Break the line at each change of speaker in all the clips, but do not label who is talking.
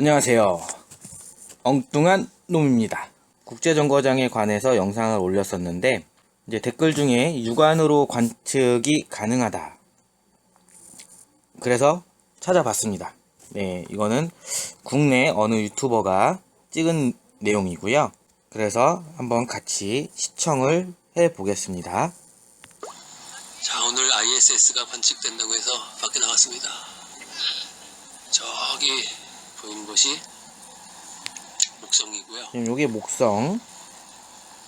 안녕하세요. 엉뚱한 놈입니다. 국제정거장에 관해서 영상을 올렸었는데 이제 댓글 중에 육안으로 관측이 가능하다. 그래서 찾아봤습니다. 네, 이거는 국내 어느 유튜버가 찍은 내용이고요. 그래서 한번 같이 시청을 해 보겠습니다.
자, 오늘 ISS가 관측된다고 해서 밖에 나왔습니다. 저기 보이는 것이 목성이고요.
지금 요게 목성,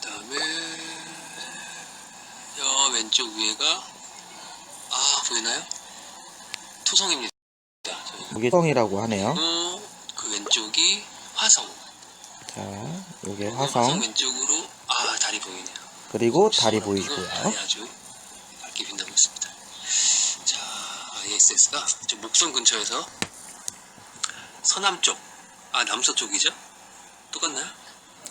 그다음에 저 왼쪽 위에가 아 보이나요? 토성입니다.
요게 성이라고 하네요.
그리고 그 왼쪽이 화성.
자, 요게
화성
화성,
왼쪽으로 아 달이 보이네요.
그리고
그리고
보이고요.
아주 밝게 빛나고 있습니다. 자, ISS가 저 목성 근처에서 서남쪽, 아 남서쪽이죠? 똑같나요?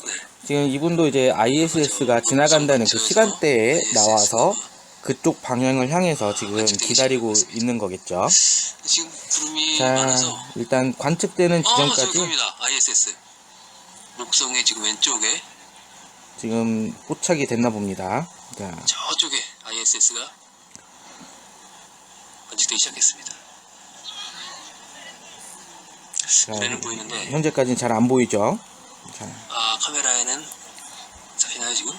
네.
지금 이분도 이제 ISS가 지나간다는 그 시간대에 나와서 그쪽 방향을 향해서 지금 기다리고 있는 거겠죠.
지금 구름이
자,
많아서
일단 관측되는
아,
지점까지
보입니다. ISS. 목성의 지금 왼쪽에
지금 포착이 됐나 봅니다. 자,
저쪽에 ISS가 관측되기 시작했습니다.
자,
눈에는 보이는데
현재까지는 잘 안 보이죠. 자,
아 카메라에는 잡히나요 지금?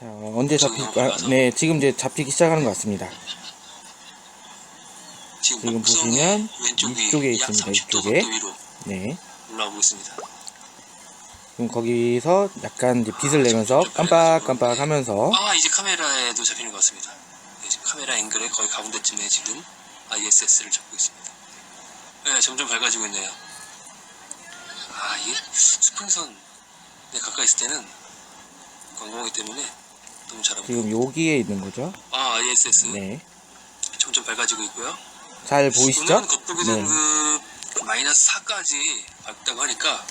자, 언제 잡힐까? 네, 지금 이제 잡히기 시작하는 것 같습니다.
지금,
지금 보시면
왼쪽 위,
이쪽에
약
있습니다,
30도
이쪽에. 네.
올라오고 있습니다.
지금 거기서 약간 이제 빛을 내면서 깜빡깜빡 하면서
아 이제 카메라에도 잡히는 것 같습니다. 카메라 앵글의 거의 가운데쯤에 지금 ISS를 잡고 있습니다. 네, 점점 밝아지고 있네요. 아 이게 수평선 네, 가까이 있을 때는 광범위기 때문에 너무 잘 안 보여요.
지금 여기에 있는 거죠.
아 ISS
네.
점점 밝아지고 있고요.
잘 보이시죠?
오늘 겉보기
네.
등급 마이너스 4까지 밝다고 하니까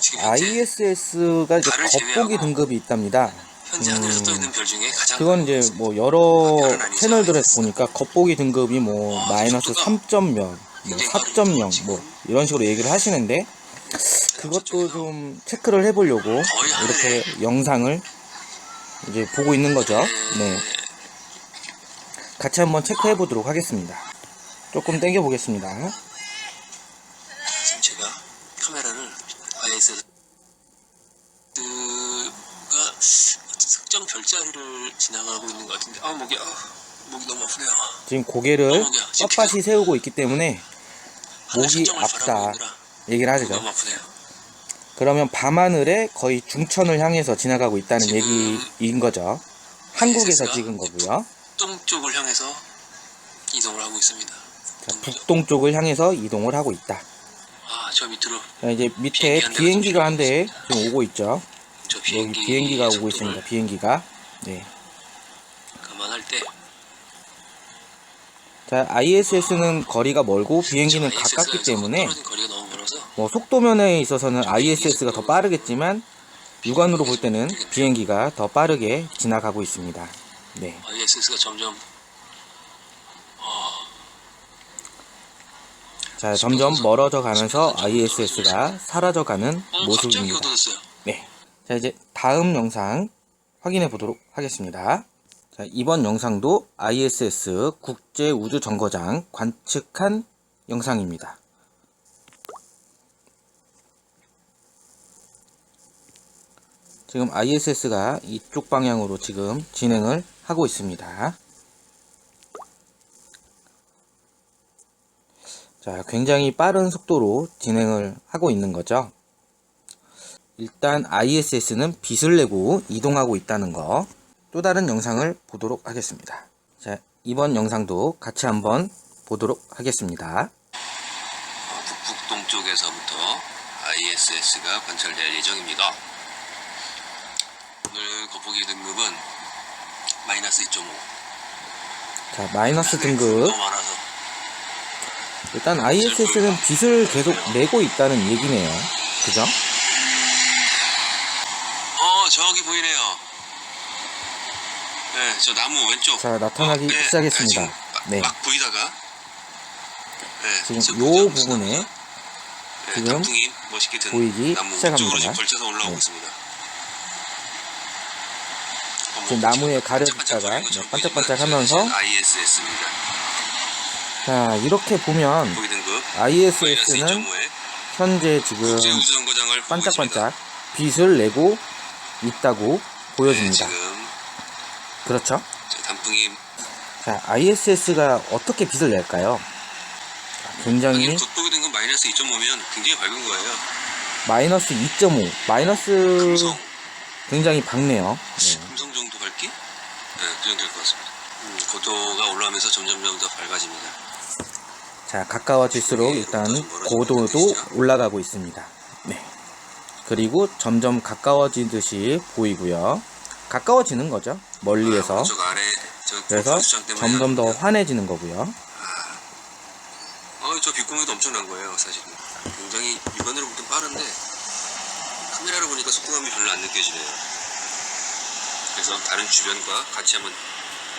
지금 현재
ISS가 이제
달을
겉보기
제외하고
등급이 있답니다.
현재 하늘에서
음,
떠 있는 별 중에 가장
그건
큰
이제 뭐 여러
별은 아니죠.
채널들에서 보니까 겉보기 등급이 뭐
아,
마이너스
속도가
3. 몇, 뭐
굉장히
4.0
빠르죠,
뭐 이런 식으로 얘기를 하시는데 그것도 좀 체크를 해보려고 이렇게 영상을 이제 보고 있는 거죠. 네. 같이 한번 체크해 보도록 하겠습니다. 조금 당겨 보겠습니다.
지금 제가 카메라를 ISS가 특정 별자리를 지나가고 있는 것 같은데 아 목이 아 목이 너무 아프네요.
지금 고개를 뻣뻣이 세우고 있기 때문에 목이 아프다. 얘기를 하죠. 그러면 밤하늘에 거의 중천을 향해서 지나가고 있다는 얘기인 거죠. 한국에서
가
찍은 거고요.
동쪽을 향해서 이동을 하고 있습니다.
자, 북동쪽을 향해서 이동을 하고 있다.
아 저 밑으로
자, 이제 밑에
비행기 한 대가
비행기가 한좀대 지금 오고 있죠.
저
여기
비행기
비행기가 오고 있습니다. 비행기가. 네.
감안할 때
자, ISS는 거리가 멀고 비행기는
가
가깝기 때문에 뭐 속도 면에 있어서는 ISS가 더 빠르겠지만 육안으로 볼 때는 비행기가 더 빠르게 지나가고 있습니다. 네.
ISS가 점점
자, 점점 멀어져 가면서 ISS가 사라져 가는
어 갑자기
모습입니다. 네. 자, 이제 다음 영상 확인해 보도록 하겠습니다. 자, 이번 영상도 ISS 국제 우주 정거장 관측한 영상입니다. 지금 ISS가 이쪽 방향으로 지금 진행을 하고 있습니다. 자, 굉장히 빠른 속도로 진행을 하고 있는 거죠. 일단 ISS는 빛을 내고 이동하고 있다는 거. 또 다른 영상을 보도록 하겠습니다. 자, 이번 영상도 같이 한번 보도록 하겠습니다.
어, 북북동쪽에서부터 ISS가 관찰될 예정입니다. 오늘 겉보기 등급은 마이너스 2.5.
자, 마이너스 등급.
너무 많아서
일단 ISS는 빛을 계속 내고 있다는 얘기네요. 그죠?
어 저기 보이네요. 네, 저 나무 왼쪽.
자, 나타나기
어, 네,
시작했습니다.
네, 지금 막,
네.
막 보이다가 네,
지금 저요 부분에
네,
지금 보이기 시작합니다.
쪽으로 지금 걸쳐서 올라오고
네. 지금 나무에 가려졌다가 반짝반짝 하면서
ISS입니다.
자 이렇게 보면 ISS는
2.5에
현재 지금 반짝반짝 빛을 내고 있다고. 보여집니다.
네,
그렇죠?
저 단풍이
자 ISS가 어떻게 빛을 낼까요? 굉장히
돋보기 등급 마이너스 2.5면 굉장히 밝은 거예요.
마이너스 2.5 마이너스
금성,
굉장히 밝네요. 네.
금성 정도 밝기? 네, 그 정도 될 것 같습니다. 음, 고도가 올라오면서 점점점 더 밝아집니다.
자 가까워질수록 일단 고도도 올라가고 있습니다. 네. 그리고 점점 가까워지듯이 보이고요. 가까워지는 거죠. 멀리에서.
저
그래서 점점 더. 환해지는 거고요.
어, 저 빗구멍도 엄청난 거예요, 사실은. 굉장히 육안으로 보기 빠른데 카메라로 보니까 속도감이 별로 안 느껴지네요. 그래서 다른 주변과 같이 한번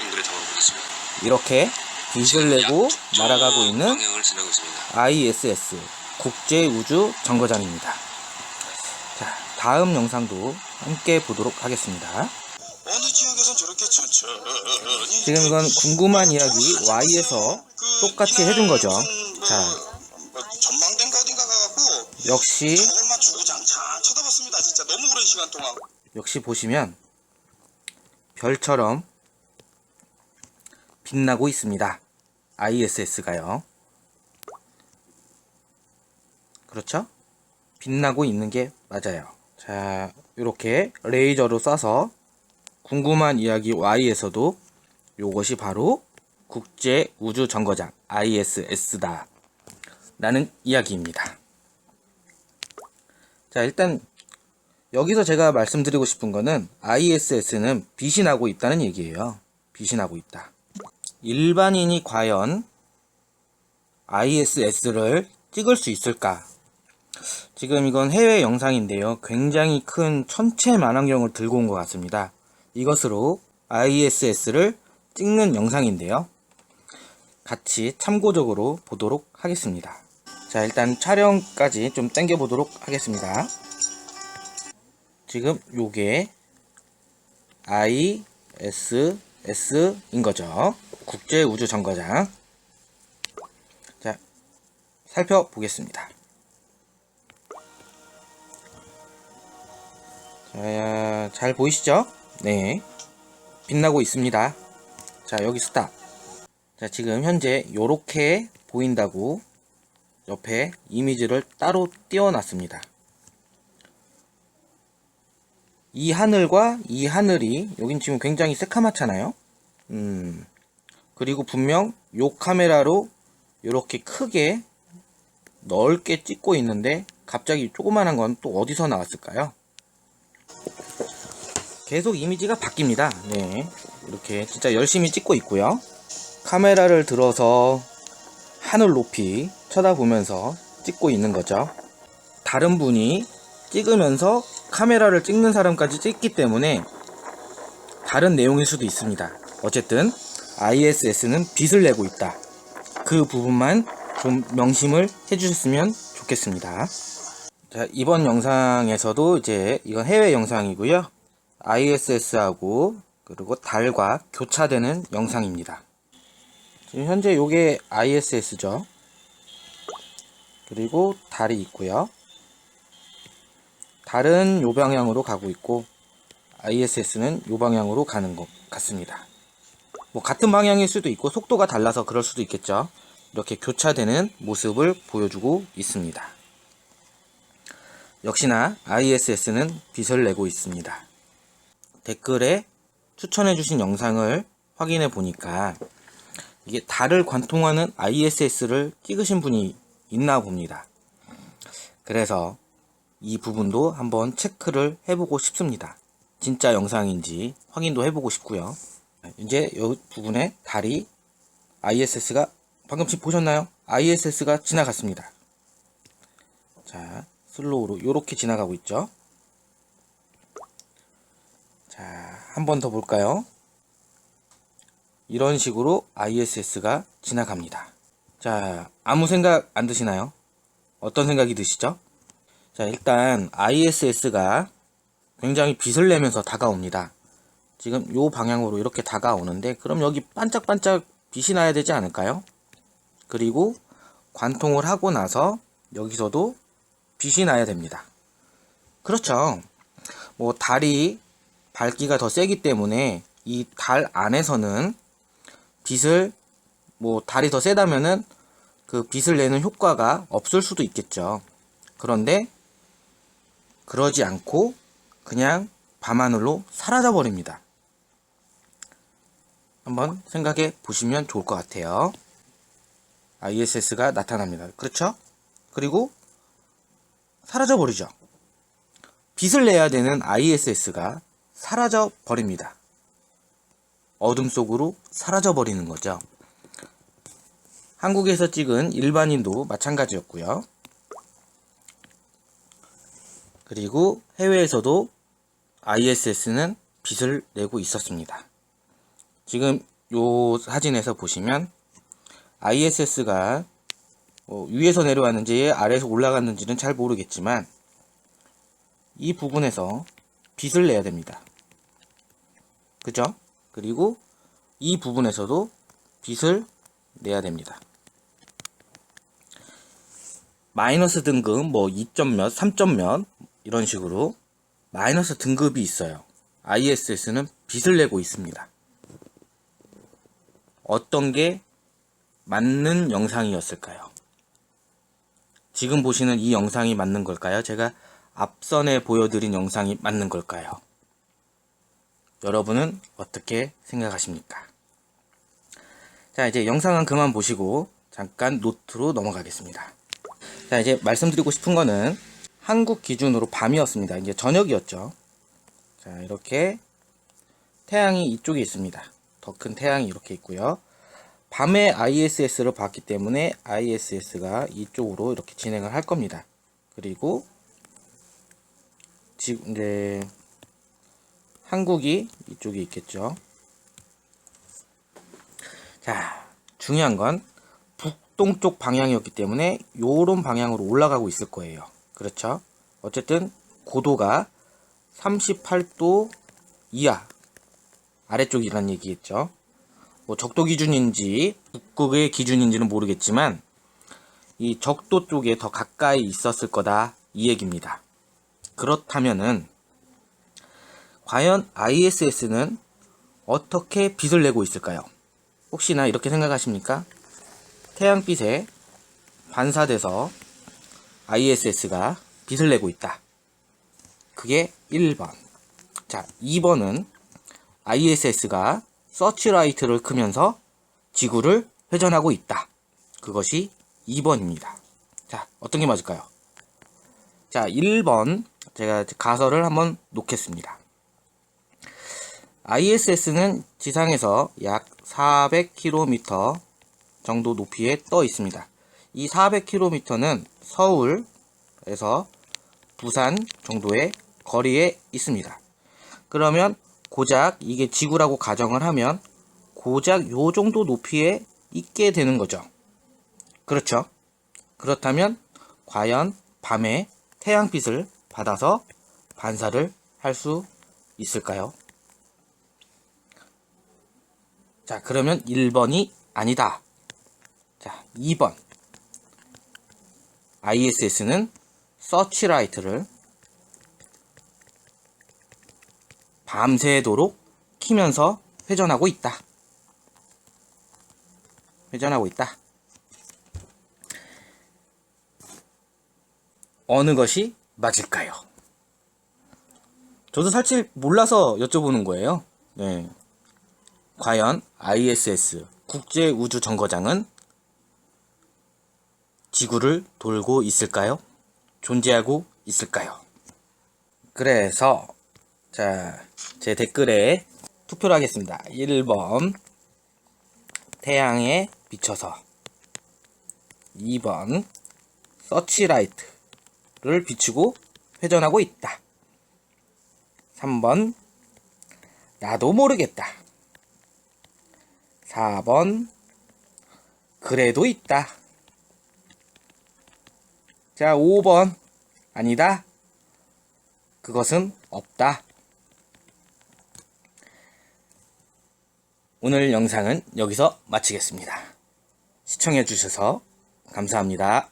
앵글에 담아보겠습니다.
이렇게 빛을 내고 날아가고 있는. ISS 국제 우주 정거장입니다. 자, 다음 영상도 함께 보도록 하겠습니다.
어느 지역에선 저렇게 천천히
지금 이건 궁금한 이야기 Y에서
그
똑같이 해준 거죠.
뭐,
자. 역시 역시 보시면 별처럼 빛나고 있습니다. ISS가요. 그렇죠? 빛나고 있는 게 맞아요. 자, 이렇게 레이저로 쏴서 궁금한 이야기 Y에서도 요것이 바로 국제 우주 정거장 ISS다. 라는 이야기입니다. 자, 일단 여기서 제가 말씀드리고 싶은 거는 ISS는 나고 있다는 얘기예요. 나고 있다. 일반인이 과연 ISS를 찍을 수 있을까? 지금 이건 해외 영상인데요. 굉장히 큰 천체 만원경을 들고 온 것 같습니다. 이것으로 ISS를 찍는 영상인데요. 같이 참고적으로 보도록 하겠습니다. 자, 일단 촬영까지 좀 당겨 보도록 하겠습니다. 지금 요게 ISS인 거죠. 국제 우주 정거장. 자, 살펴보겠습니다. 자, 잘 보이시죠? 네. 빛나고 있습니다. 자, 여기 스탑. 자, 지금 현재 요렇게 보인다고 옆에 이미지를 따로 띄워놨습니다. 이 하늘과 이 하늘이 여긴 지금 굉장히 새카맣잖아요. 음. 그리고 분명 요 카메라로 이렇게 크게 넓게 찍고 있는데 갑자기 조그만한 건 또 어디서 나왔을까요? 계속 이미지가 바뀝니다. 네. 이렇게 진짜 열심히 찍고 있고요. 카메라를 들어서 하늘 높이 쳐다보면서 찍고 있는 거죠. 다른 분이 찍으면서 카메라를 찍는 사람까지 찍기 때문에 다른 내용일 수도 있습니다. 어쨌든 ISS는 빛을 내고 있다. 그 부분만 좀 명심을 해주셨으면 좋겠습니다. 자, 이번 영상에서도 이제 이건 해외 영상이고요. ISS하고 그리고 달과 교차되는 영상입니다. 지금 현재 요게 ISS죠. 그리고 달이 있고요. 달은 요 방향으로 가고 있고 ISS는 요 방향으로 가는 것 같습니다. 뭐 같은 방향일 수도 있고 속도가 달라서 그럴 수도 있겠죠. 이렇게 교차되는 모습을 보여주고 있습니다. 역시나 ISS는 빛을 내고 있습니다. 댓글에 추천해주신 영상을 확인해 보니까 이게 달을 관통하는 ISS를 찍으신 분이 있나 봅니다. 그래서 이 부분도 한번 체크를 해보고 싶습니다. 진짜 영상인지 확인도 해보고 싶고요. 이제 이 부분에 달이 ISS가 방금 보셨나요? ISS가 지나갔습니다. 자, 슬로우로 이렇게 지나가고 있죠. 자, 한 번 더 볼까요? 이런 식으로 ISS가 지나갑니다. 자, 아무 생각 안 드시나요? 어떤 생각이 드시죠? 자, 일단 ISS가 굉장히 빛을 내면서 다가옵니다. 지금 요 방향으로 이렇게 다가오는데 그럼 여기 반짝반짝 빛이 나야 되지 않을까요? 그리고 관통을 하고 나서 여기서도 빛이 나야 됩니다. 그렇죠. 뭐 달이 밝기가 더 세기 때문에 이 달 안에서는 빛을 뭐 달이 더 세다면은 그 빛을 내는 효과가 없을 수도 있겠죠. 그런데 그러지 않고 그냥 밤하늘로 사라져 버립니다. 한번 생각해 보시면 좋을 것 같아요. ISS가 나타납니다. 그렇죠? 그리고 사라져 버리죠. 빛을 내야 되는 ISS가 사라져 버립니다. 어둠 속으로 사라져 버리는 거죠. 한국에서 찍은 일반인도 마찬가지였고요. 그리고 해외에서도 ISS는 빛을 내고 있었습니다. 지금 요 사진에서 보시면 ISS가 뭐 위에서 내려왔는지 아래에서 올라갔는지는 잘 모르겠지만 이 부분에서 빛을 내야 됩니다. 그죠? 그리고 이 부분에서도 빛을 내야 됩니다. 마이너스 등급 뭐 2점 몇, 3점 몇 이런 식으로 마이너스 등급이 있어요. ISS는 빛을 내고 있습니다. 어떤 게 맞는 영상이었을까요? 지금 보시는 이 영상이 맞는 걸까요? 제가 앞선에 보여드린 영상이 맞는 걸까요? 여러분은 어떻게 생각하십니까? 자, 이제 영상은 그만 보시고 잠깐 노트로 넘어가겠습니다. 자, 이제 말씀드리고 싶은 거는 한국 기준으로 밤이었습니다. 이제 저녁이었죠. 자, 이렇게 태양이 이쪽에 있습니다. 더 큰 태양이 이렇게 있고요. 밤에 ISS를 봤기 때문에 ISS가 이쪽으로 이렇게 진행을 할 겁니다. 그리고 지금 이제 한국이 이쪽에 있겠죠. 자, 중요한 건 북동쪽 방향이었기 때문에 요런 방향으로 올라가고 있을 거예요. 그렇죠? 어쨌든 고도가 38도 이하 아래쪽이라는 얘기겠죠. 뭐 적도 기준인지 북극의 기준인지는 모르겠지만 이 적도 쪽에 더 가까이 있었을 거다 이 얘기입니다. 그렇다면은 과연 ISS는 어떻게 빛을 내고 있을까요? 혹시나 이렇게 생각하십니까? 태양빛에 반사돼서 ISS가 빛을 내고 있다. 그게 1번. 자, 2번은 ISS가 서치라이트를 크면서 지구를 회전하고 있다. 그것이 2번입니다. 자, 어떤 게 맞을까요? 자, 1번 제가 가설을 한번 놓겠습니다. ISS는 지상에서 약 400km 정도 높이에 떠 있습니다. 이 400km는 서울에서 부산 정도의 거리에 있습니다. 그러면 고작 이게 지구라고 가정을 하면 고작 요 정도 높이에 있게 되는 거죠. 그렇죠? 그렇다면 과연 밤에 태양빛을 받아서 반사를 할 수 있을까요? 자, 그러면 1번이 아니다. 자, 2번. ISS는 서치라이트를 밤새도록 키면서 회전하고 있다. 회전하고 있다. 어느 것이 맞을까요? 저도 사실 몰라서 여쭤보는 거예요. 네. 과연 ISS 국제우주정거장은 지구를 돌고 있을까요? 존재하고 있을까요? 그래서 자, 제 댓글에 투표를 하겠습니다. 1번 태양에 비춰서 2번 서치라이트를 비추고 회전하고 있다. 3번 나도 모르겠다. 4번 그래도 있다. 자, 5번. 아니다. 그것은 없다. 오늘 영상은 여기서 마치겠습니다. 시청해주셔서 감사합니다.